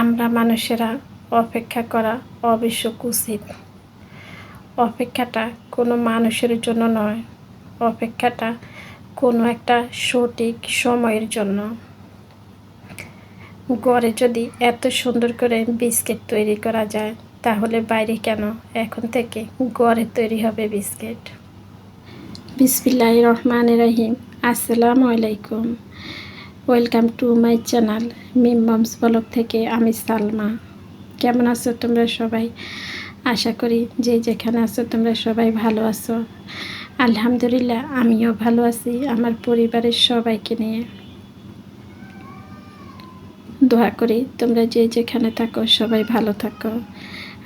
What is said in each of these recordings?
আমরা মানুষেরা অপেক্ষা করা অবশ্য উচিত অপেক্ষাটা কোনো মানুষের জন্য নয়, অপেক্ষাটা কোনো একটা সঠিক সময়ের জন্য। ঘরে যদি এত সুন্দর করে বিস্কিট তৈরি করা যায়, তাহলে বাইরে কেন? এখন থেকে ঘরে তৈরি হবে বিস্কিট। বিসমিল্লাহ রহমান রাহিম। আসসালামু আলাইকুম। Welcome to my channel Mim moms vlog থেকে আমি সালমা। কেমন আছো তোমরা সবাই? আশা করি যে যেখানে আছো তোমরা সবাই ভালো আছো। আলহামদুলিল্লাহ, আমিও ভালো আছি, আমার পরিবারের সবাইকে নিয়ে। দোয়া করি তোমরা যে যেখানে থাকো, সবাই ভালো থাকো।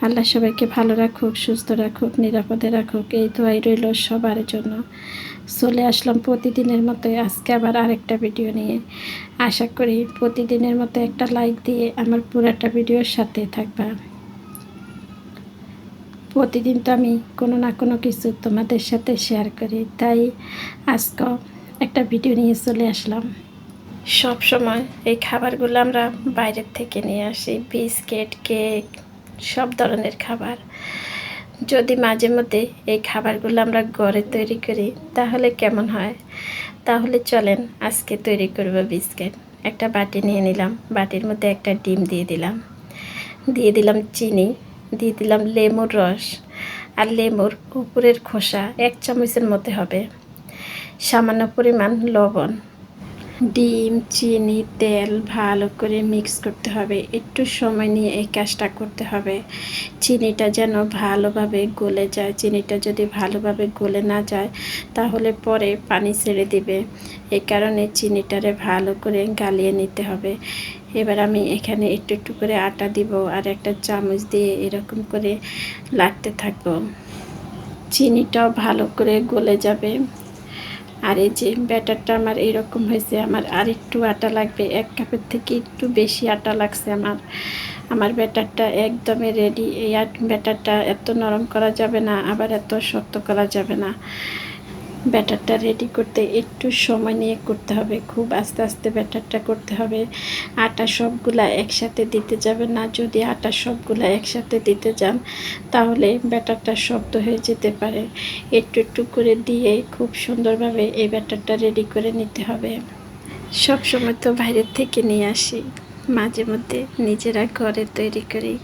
আল্লাহ সবাইকে ভালো রাখুক, সুস্থ রাখুক, নিরাপদে রাখুক। এই দোয়াই রইল সবার জন্য। চলে আসলাম প্রতিদিনের মতো আজকে আবার আরেকটা ভিডিও নিয়ে। আশা করি প্রতিদিনের মতো একটা লাইক দিয়ে আমার পুরাটা ভিডিওর সাথে থাকবা। প্রতিদিন তো আমি কোনো না কোনো কিছু তোমাদের সাথে শেয়ার করি। তাই আজকে একটা ভিডিও নিয়ে চলে আসলাম। সব সময় এই খাবারগুলো আমরা বাইরের থেকে নিয়ে আসি। বিস্কিট, কেক সব ধরনের খাবার। যদি মাঝে মধ্যে এই খাবারগুলো আমরা ঘরে তৈরি করি, তাহলে কেমন হয়? তাহলে চলেন আজকে তৈরি করব বিস্কিট। একটা বাটি নিয়ে নিলাম, বাটির মধ্যে একটা ডিম দিয়ে দিলাম। দিয়ে দিলাম চিনি, দিয়ে দিলাম লেমুর রস। আর লেমুর উপরের খোসা এক চামচের মধ্যে হবে। সামান্য পরিমাণ লবণ। ডিম, চিনি, তেল ভালো করে মিক্স করতে হবে। একটু সময় নিয়ে এই কাজটা করতে হবে। চিনিটা যেন ভালোভাবে গলে যায়। চিনিটা যদি ভালোভাবে গলে না যায়, তাহলে পরে পানি ছেড়ে দিবে। এই কারণে চিনিটারে ভালো করে গালিয়ে নিতে হবে। এবার আমি এখানে একটু একটু করে আটা দিব আর একটা চামচ দিয়ে এরকম করে লাটতে থাকব। চিনিটাও ভালো করে গলে যাবে। আর এই যে ব্যাটারটা আমার এইরকম হয়েছে, আমার আর একটু আটা লাগবে, এক কাপের থেকে একটু বেশি আটা লাগছে আমার। আমার ব্যাটারটা একদমই রেডি এই ব্যাটারটা এত নরম করা যাবে না, আবার এত শক্ত করা যাবে না। ব্যাটারটা রেডি করতে একটু সময় নিয়ে করতে হবে। খুব আস্তে আস্তে ব্যাটারটা করতে হবে। আটা সবগুলা একসাথে দিতে যাবে না। যদি আটা সবগুলা একসাথে দিতে যান, তাহলে ব্যাটারটা শক্ত হয়ে যেতে পারে। একটু একটু করে দিয়ে খুব সুন্দরভাবে এই ব্যাটারটা রেডি করে নিতে হবে। সব সময় তো বাইরের থেকে নিয়ে আসি। মাঝে মধ্যে নিজেরা ঘরে তৈরি করি।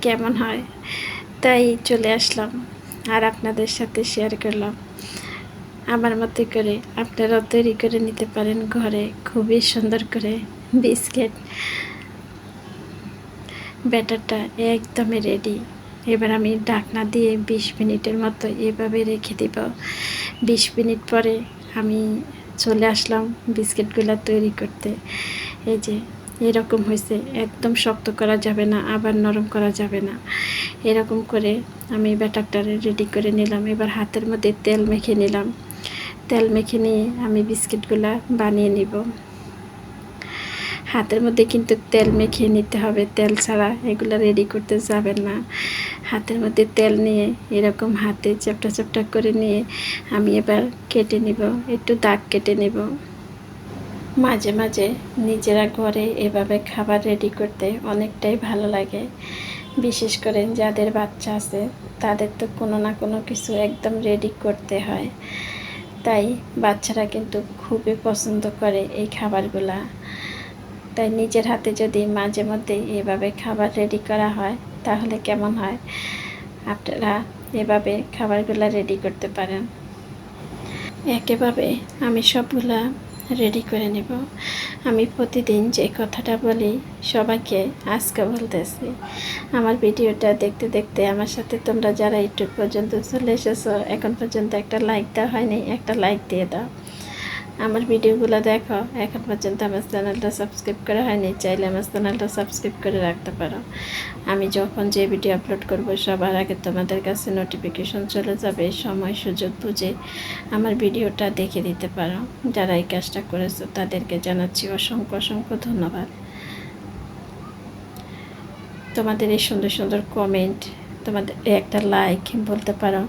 কেমন হয়? তাই চলে আসলাম। আর আপনাদের সাথে শেয়ার করলাম। আমার মতে করে, আপনারাও তৈরি করে নিতে পারেন ঘরে। খুবই সুন্দর করে। বিস্কিট। ব্যাটারটা একদমই রেডি এবার আমি ডাকনা দিয়ে বিশ মিনিটের মতো এভাবে রেখে দিব। বিশ মিনিট পরে আমি চলে আসলাম বিস্কিটগুলো তৈরি করতে। এই যে, এরকম হয়েছে একদম শক্ত করা যাবে না, আবার নরম করা যাবে না। এরকম করে আমি ব্যাটারটা রেডি করে নিলাম। এবার হাতের মধ্যে তেল মেখে নিলাম। তেল মেখে নিয়ে আমি বিস্কিটগুলা বানিয়ে নিব। হাতের মধ্যে কিন্তু তেল মেখে নিতে হবে, তেল ছাড়া এগুলো রেডি করতে যাবেন না। হাতের মধ্যে তেল নিয়ে এরকম হাতে চ্যাপটা চ্যাপটা করে নিয়ে আমি এবার কেটে নিব, একটু দাগ কেটে নেব। মাঝে মাঝে নিজেরা ঘরে এভাবে খাবার রেডি করতে অনেকটাই ভালো লাগে। বিশেষ করে যাদের বাচ্চা আছে, তাদের তো কোনো না কোনো কিছু একদম রেডি করতে হয়। তাই বাচ্চারা কিন্তু খুবই পছন্দ করে এই খাবারগুলা। তাই নিজের হাতে যদি মাঝে মধ্যে এভাবে খাবার রেডি করা হয়, তাহলে কেমন হয়? আপনারা এভাবে খাবারগুলা রেডি করতে পারেন। একেভাবে আমি সবগুলা রেডি করে নেব। আমি প্রতিদিন যে কথাটা বলি, সবাইকে আজকে বলতেছি আমার ভিডিওটা দেখতে দেখতে আমার সাথে তোমরা যারা একটু পর্যন্ত চলে এসেছ, এখন পর্যন্ত একটা লাইক দেওয়া হয়নি, একটা লাইক দিয়ে দাও। আমার ভিডিওগুলো দেখো, এখন পর্যন্ত আমার চ্যানেলটা সাবস্ক্রাইব করা হয়নি, চাইলে আমার চ্যানেলটা সাবস্ক্রাইব করে রাখতে পারো। আমি যখন যে ভিডিও আপলোড করব, সবার আগে তোমাদের কাছে নোটিফিকেশন চলে যাবে, সময়, সুযোগ বুঝে আমার ভিডিওটা দেখে দিতে পারো। যারা এই কাজটা করেছ, তাদেরকে জানাচ্ছি অসংখ্য অসংখ্য ধন্যবাদ। তোমাদের এই সুন্দর সুন্দর কমেন্ট তোমাদের একটা লাইক বলতে পারো।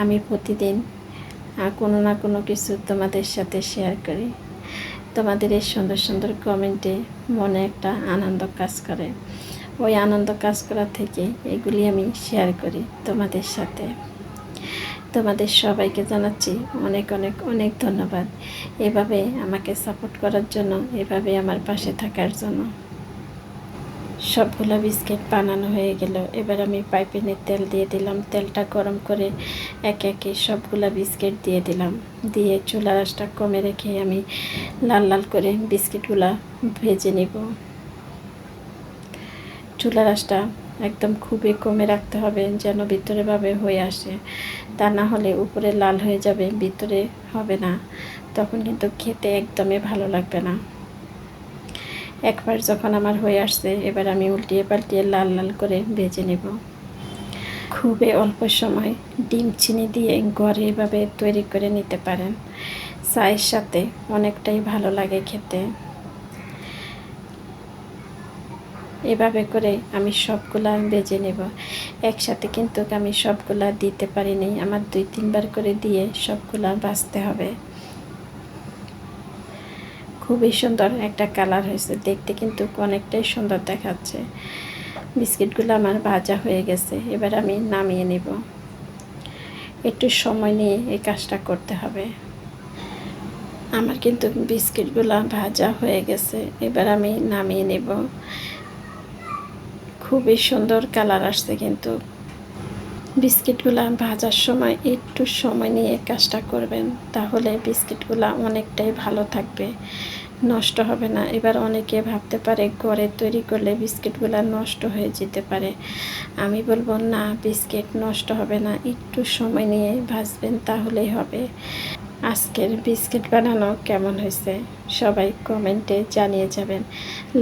আমি প্রতিদিন কোনো না কোনো কিছু তোমাদের সাথে শেয়ার করি। তোমাদের এই সুন্দর সুন্দর কমেন্টে মনে একটা আনন্দ কাজ করে। ওই আনন্দ কাজ করা থেকে এগুলি আমি শেয়ার করি তোমাদের সাথে। তোমাদের সবাইকে জানাচ্ছি অনেক অনেক অনেক ধন্যবাদ। এভাবে আমাকে সাপোর্ট করার জন্য, এভাবে আমার পাশে থাকার জন্য। সবগুলো বিস্কিট বানানো হয়ে গেল। এবার আমি পাইপিনে তেল দিয়ে দিলাম। তেলটা গরম করে একে একে সবগুলা বিস্কিট দিয়ে দিলাম। দিয়ে চুলার আঁচটা কমে রেখে আমি লাল লাল করে বিস্কিটগুলা ভেজে নিব। চুলার আঁচটা একদম খুবই কমে রাখতে হবে যেন ভিতরে ভাবে হয়ে আসে। তা না হলে উপরে লাল হয়ে যাবে, ভিতরে হবে না। তখন কিন্তু খেতে একদমই ভালো লাগবে না। একবার যখন আমার হয়ে আসছে, এবার আমি উল্টিয়ে পাল্টিয়ে লাল লাল করে ভেজে নেব। খুবই অল্প সময় ডিম চিনি দিয়ে ঘরে এভাবে তৈরি করে নিতে পারেন। চায়ের সাথে অনেকটাই ভালো লাগে খেতে। এভাবে করে আমি সবগুলা বেজে নেব। একসাথে কিন্তু আমি সবগুলা দিতে পারিনি। আমার দুই তিনবার করে দিয়ে সবগুলা বাঁচতে হবে। খুবই সুন্দর একটা কালার হয়েছে। দেখতে কিন্তু অনেকটাই সুন্দর দেখাচ্ছে। বিস্কিটগুলো আমার ভাজা হয়ে গেছে, এবার আমি নামিয়ে নেব। একটু সময় নিয়ে এই কাজটা করতে হবে। আমার কিন্তু বিস্কিটগুলো ভাজা হয়ে গেছে, এবার আমি নামিয়ে নেব। খুবই সুন্দর কালার আসছে কিন্তু। বিস্কিটগুলো ভাজার সময় একটু সময় নিয়ে কাজটা করবেন, তাহলে বিস্কিটগুলো অনেকটাই ভালো থাকবে, নষ্ট হবে না। এবার অনেকে ভাবতে পারে ঘরে তৈরি করলে বিস্কিটগুলো নষ্ট হয়ে যেতে পারে। আমি বলব, না, বিস্কিট নষ্ট হবে না, একটু সময় নিয়ে ভাজবেন, তাহলেই হবে। আজকের বিস্কিট বানানো কেমন হয়েছে? সবাই কমেন্টে জানিয়ে যাবেন।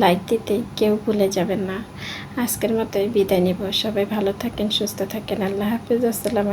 লাইক দিতে কেউ ভুলে যাবেন না। আজকের মতোই বিদায় নিব। সবাই ভালো থাকেন, সুস্থ থাকেন। আল্লাহ হাফিজ। আসসালামু